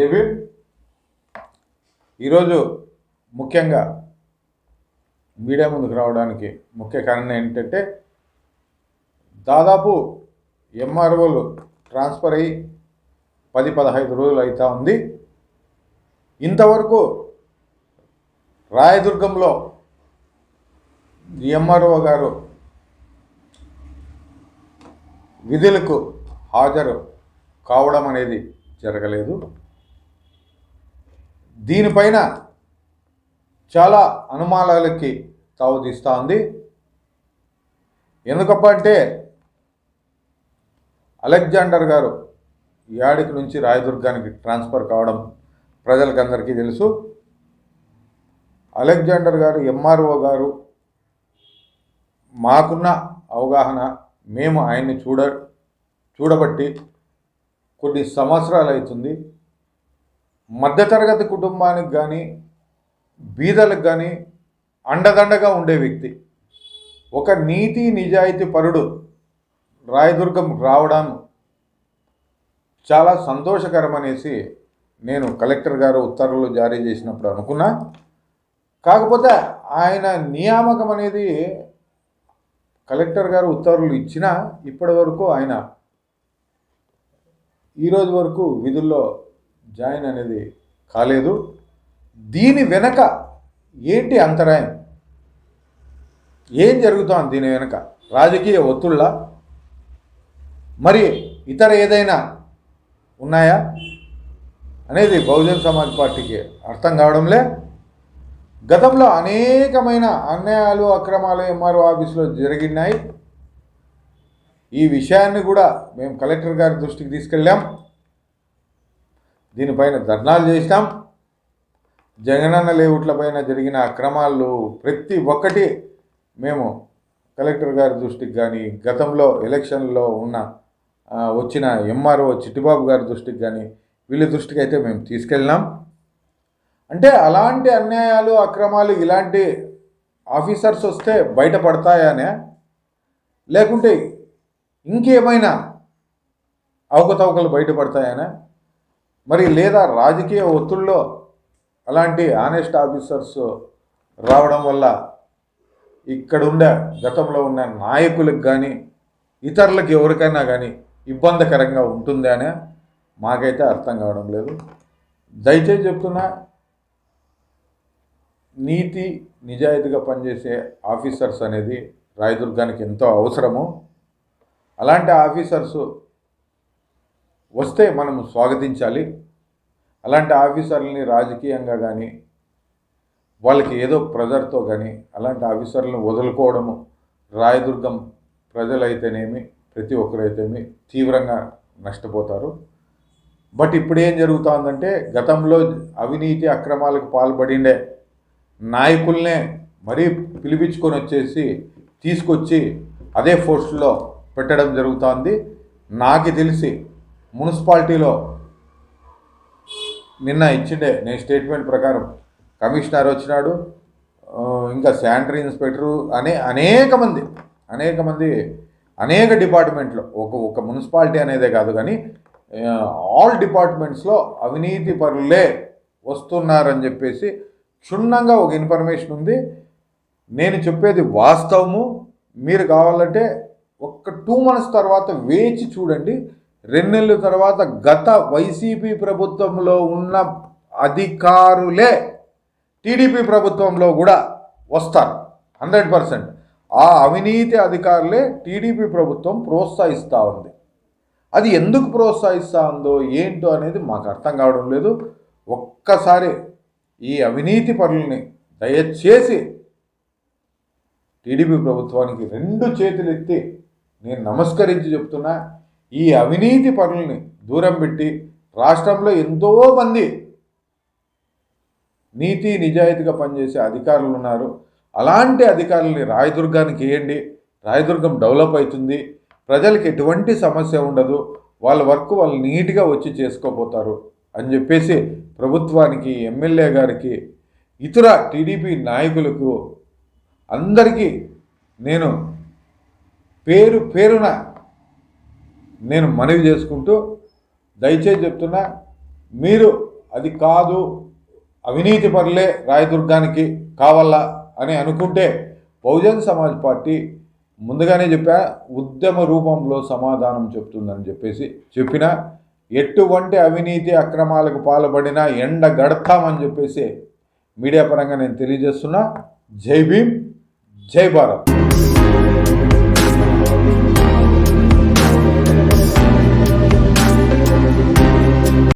JB ఈరోజు ముఖ్యంగా media ముందుకు రావడానికి ముఖ్య కారణం ఏంటంటే దాదాపు ఎంఆర్ఓలు ట్రాన్స్ఫర్ అయ్యి పది పదహైదు రోజులు అవుతూ ఉంది. ఇంతవరకు రాయదుర్గంలో ఎంఆర్ఓ గారు విధులకు హాజరు కావడం అనేది జరగలేదు. దీనిపైన చాలా అనుమానాలకి తావుతీస్తూ ఉంది. ఎందుకప్ప అంటే అలెగ్జాండర్ గారు యాడికి నుంచి రాయదుర్గానికి ట్రాన్స్ఫర్ కావడం ప్రజలకందరికీ తెలుసు. అలెగ్జాండర్ గారు ఎంఆర్ఓ గారు మాకున్న అవగాహన మేము ఆయన్ని చూడ చూడబట్టి కొన్ని సంవత్సరాలు అవుతుంది మధ్యతరగతి కుటుంబానికి కానీ బీదలకు కానీ అండదండగా ఉండే వ్యక్తి. ఒక నీతి నిజాయితీ పరుడు రాయదుర్గం రావడం చాలా సంతోషకరమనేసి నేను కలెక్టర్ గారు ఉత్తర్వులు జారీ చేసినప్పుడు అనుకున్నా. కాకపోతే ఆయన నియామకం అనేది కలెక్టర్ గారు ఉత్తర్వులు ఇచ్చినా ఇప్పటి వరకు ఆయన ఈరోజు వరకు విధుల్లో జాయిన్ అనేది కాలేదు. దీని వెనక ఏంటి అంతరాయం? ఏం జరుగుతోంది దీని వెనక? రాజకీయ ఒత్తుళ్ళ మరి ఇతర ఏదైనా ఉన్నాయా? అనేది బహుజన్ సమాజ్ పార్టీకి అర్థం కావడంలే. గతంలో అనేకమైన అన్యాయాలు అక్రమాలు ఎంఆర్ఓ ఆఫీసులో జరిగినాయి. ఈ విషయాన్ని కూడా మేము కలెక్టర్ గారి దృష్టికి తీసుకెళ్ళాం. దీనిపైన ధర్నాలు చేసినాం. జగనన్న లేఅవుట్ల పైన జరిగిన అక్రమాలు ప్రతి ఒక్కటి మేము కలెక్టర్ గారి దృష్టికి కానీ గతంలో ఎలక్షన్లో ఉన్న వచ్చిన ఎంఆర్ఓ చిట్టిబాబు గారి దృష్టికి కానీ వీళ్ళ దృష్టికి అయితే మేము తీసుకెళ్ళినాం. అంటే అలాంటి అన్యాయాలు అక్రమాలు ఇలాంటి ఆఫీసర్స్ వస్తే బయటపడతాయనే లేకుంటే ఇంకేమైనా అవకతవకలు బయటపడతాయనే మరి లేదా రాజకీయ ఒత్తిడిలో అలాంటి ఆనెస్ట్ ఆఫీసర్స్ రావడం వల్ల ఇక్కడ ఉండే గతంలో ఉన్న నాయకులకు కానీ ఇతరులకు ఎవరికైనా కానీ ఇబ్బందికరంగా ఉంటుందా మాకైతే అర్థం కావడం లేదు. దయచేసి చెప్తున్నా నీతి నిజాయితీగా పనిచేసే ఆఫీసర్స్ అనేది రాయదుర్గానికి ఎంతో అవసరము. అలాంటి ఆఫీసర్స్ వస్తే మనం స్వాగతించాలి. అలాంటి ఆఫీసర్లని రాజకీయంగా కానీ వాళ్ళకి ఏదో ప్రెజర్తో కానీ అలాంటి ఆఫీసర్లను వదులుకోవడము రాయదుర్గం ప్రజలైతేనేమి ప్రతి ఒక్కరైతేమి తీవ్రంగా నష్టపోతారు. బట్ ఇప్పుడు ఏం జరుగుతోందంటే గతంలో అవినీతి అక్రమాలకు పాల్పడిండే నాయకుల్నే మరీ పిలిపించుకొని వచ్చేసి తీసుకొచ్చి అదే పోస్టులో పెట్టడం జరుగుతోంది. నాకు తెలిసి మున్సిపాలిటీలో నిన్న ఇచ్చిండే నేను స్టేట్మెంట్ ప్రకారం. కమిషనర్ వచ్చినాడు ఇంకా శానిటరీ ఇన్స్పెక్టరు అనే అనేక మంది అనేక మంది అనేక డిపార్ట్మెంట్లో ఒక ఒక మున్సిపాలిటీ అనేదే కాదు కానీ ఆల్ డిపార్ట్మెంట్స్లో అవినీతి పరులే వస్తున్నారని చెప్పేసి క్షుణ్ణంగా ఒక ఇన్ఫర్మేషన్ ఉంది. నేను చెప్పేది వాస్తవము. మీరు కావాలంటే ఒక్క టూ మంత్స్ తర్వాత వేచి చూడండి. రెండేళ్ళ తర్వాత గత వైసీపీ ప్రభుత్వంలో ఉన్న అధికారులే టీడీపీ ప్రభుత్వంలో కూడా వస్తారు. Hundred percent. ఆ అవినీతి అధికారులే టీడీపీ ప్రభుత్వం ప్రోత్సహిస్తూ ఉంది. అది ఎందుకు ప్రోత్సహిస్తూ ఉందో ఏంటో అనేది మాకు అర్థం కావడం లేదు. ఒక్కసారి ఈ అవినీతి పరుల్ని దయచేసి టీడీపీ ప్రభుత్వానికి రెండు చేతులు ఎత్తి నేను నమస్కరించి చెప్తున్నా. ఈ అవినీతి పనుల్ని దూరం పెట్టి రాష్ట్రంలో ఎంతోమంది నీతి నిజాయితీగా పనిచేసే అధికారులు ఉన్నారు. అలాంటి అధికారులని రాయదుర్గానికి వేయండి. రాయదుర్గం డెవలప్ అవుతుంది. ప్రజలకు ఎటువంటి సమస్య ఉండదు. వాళ్ళ వర్క్ వాళ్ళు నీట్గా వచ్చి చేసుకోపోతారు అని చెప్పేసి ప్రభుత్వానికి ఎమ్మెల్యే గారికి ఇతర టీడీపీ నాయకులకు అందరికీ నేను పేరు పేరున నేను మనవి చేసుకుంటూ దయచేసి చెప్తున్నా మీరు అది కాదు అవినీతి పరులే రాయదుర్గానికి కావాలా అని అనుకుంటే బహుజన్ సమాజ్ పార్టీ ముందుగానే చెప్పా ఉద్యమ రూపంలో సమాధానం చెప్తుందని చెప్పేసి చెప్పిన ఎటువంటి అవినీతి అక్రమాలకు పాల్పడినా ఎండ గడతామని చెప్పేసి మీడియా పరంగా నేను తెలియజేస్తున్నా. జై భీమ్ జై భారత్.